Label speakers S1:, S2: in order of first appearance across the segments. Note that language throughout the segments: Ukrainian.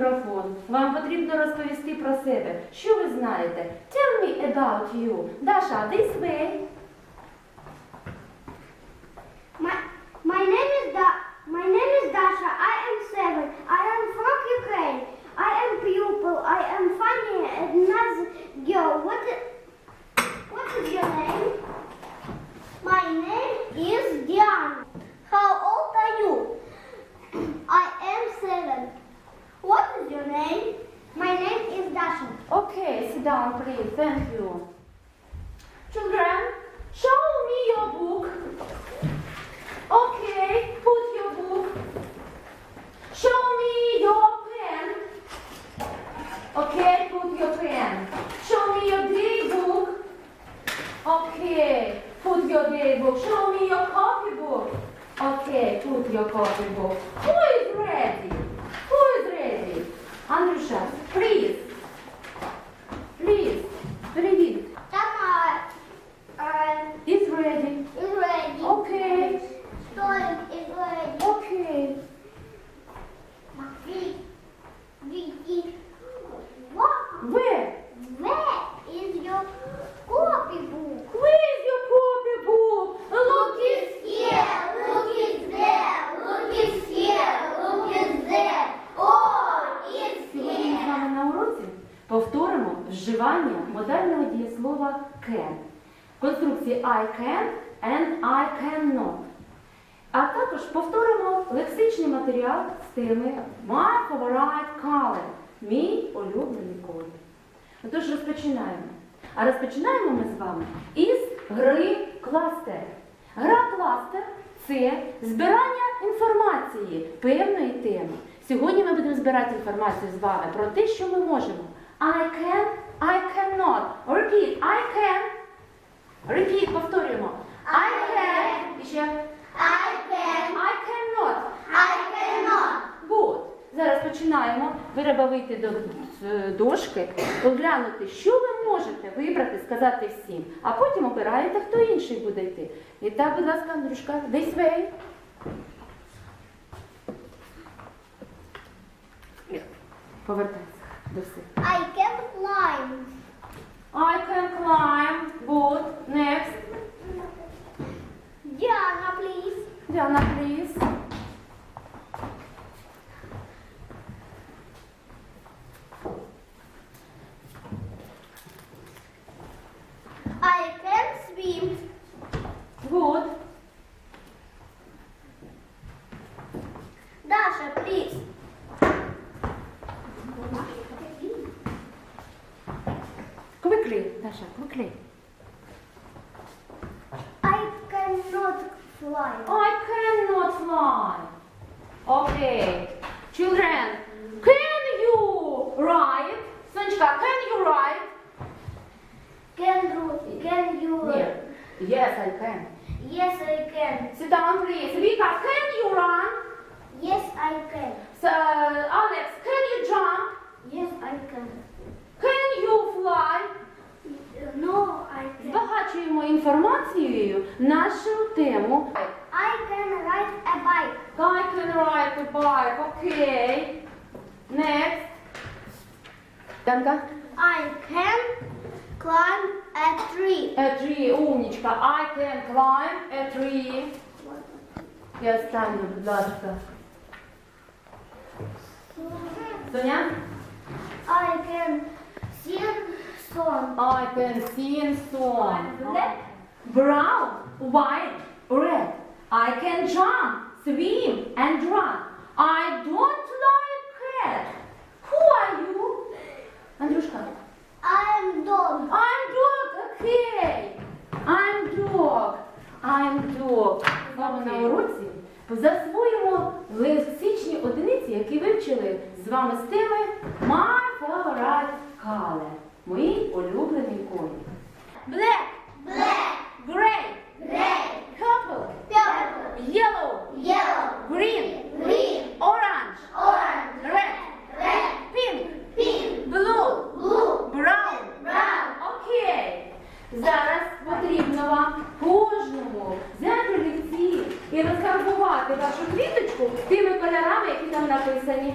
S1: мікрофон. Вам потрібно розповісти про себе. Що ви знаєте? Tell me about you. Даша, this way. Down, please. Thank you. Children, show me your book. Okay, put your book. Show me your pen. Okay, put your pen. Show me your daybook. Okay, put your daybook. Show me your copybook. Okay, put your copybook. I can and I cannot. А також повторимо лексичний матеріал з теми My favorite color. Мій улюблений колір. Отож розпочинаємо. А розпочинаємо ми з вами із гри кластер. Гра кластер це збирання інформації певної теми. Сьогодні ми будемо збирати інформацію з вами про те, що ми можемо. I can, I cannot. Repeat, I can. Repeat, повторюємо. I can. І ще
S2: I can.
S1: I cannot.
S2: I cannot.
S1: Good. Зараз починаємо. Ви треба вийти до е, дошки, поглянути, що ви можете вибрати, сказати всім, а потім обираєте, хто інший буде йти. І так, будь ласка, Андрюшка, this way. Повертайся до всіх.
S2: I can climb.
S1: I can climb. Good. Next.
S2: Diana, please.
S1: Diana, please.
S2: I can swim.
S1: Good.
S2: Dasha, please.
S1: Quickly, Dasha, quickly.
S2: fly.
S1: I cannot fly. Okay. Children, can you ride? Сонечка, can you ride?
S2: Can you? Can you?
S1: Here. Yes, I can.
S2: Yes, I can.
S1: Sit down, please. Vika, can you run?
S2: Yes, I can.
S1: So, Alex, can you jump?
S2: Yes, I can.
S1: Can you fly?
S2: No, I can.
S1: Збагачуємо інформацією нашу тему.
S2: I can ride a bike.
S1: I can ride a bike. Okay. Next. Данка.
S2: I can climb a tree.
S1: A tree, умнічка. I can climb a tree. Я стану, будь ласка. Соня?
S2: I can sing song.
S1: I can sing song.
S2: Black.
S1: Brown, white, Red. I can jump, swim, and run. I don't like cat. Who are you? Андрюшка.
S2: I'm dog.
S1: I'm dog, okay. I'm dog. I'm dog. Вами на уроці засвоїмо лексичні одиниці, які вивчили з вами з теми My favorite color. Мій улюблений колір. Black,
S2: Black.
S1: gray,
S2: Red.
S1: purple,
S2: Purple.
S1: yellow,
S2: Yellow.
S1: green,
S2: Green.
S1: orange,
S2: Orange.
S1: red,
S2: Red.
S1: pink,
S2: Pink.
S1: blue,
S2: Blue.
S1: brown.
S2: Brown.
S1: Окей. Зараз потрібно вам кожному взяти олівці і вашу квіточку тими кольорами, які там написані.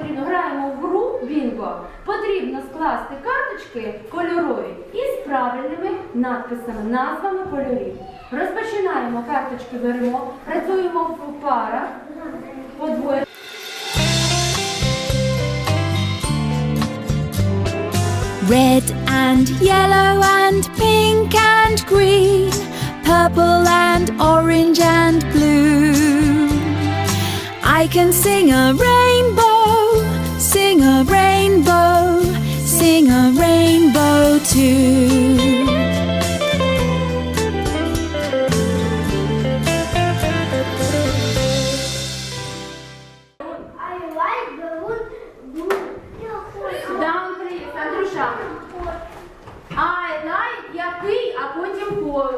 S1: Потрібно скласти карточки кольорові із правильними надписами, назвами кольорів. Розпочинаємо карточки, беремо, працюємо в парах по двоє.
S3: Red and yellow and pink and green, purple and orange and blue. I can sing a rainbow, sing a rainbow, sing a rainbow too.
S2: I like balloon blue.
S1: Down, please, Андрюша. I like який, а потім по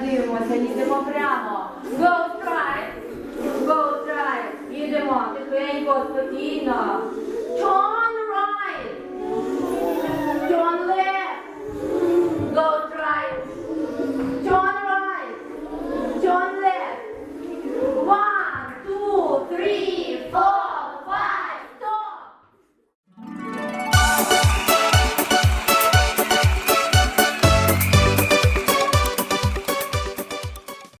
S1: Всі дивимося, їдемо прямо. Go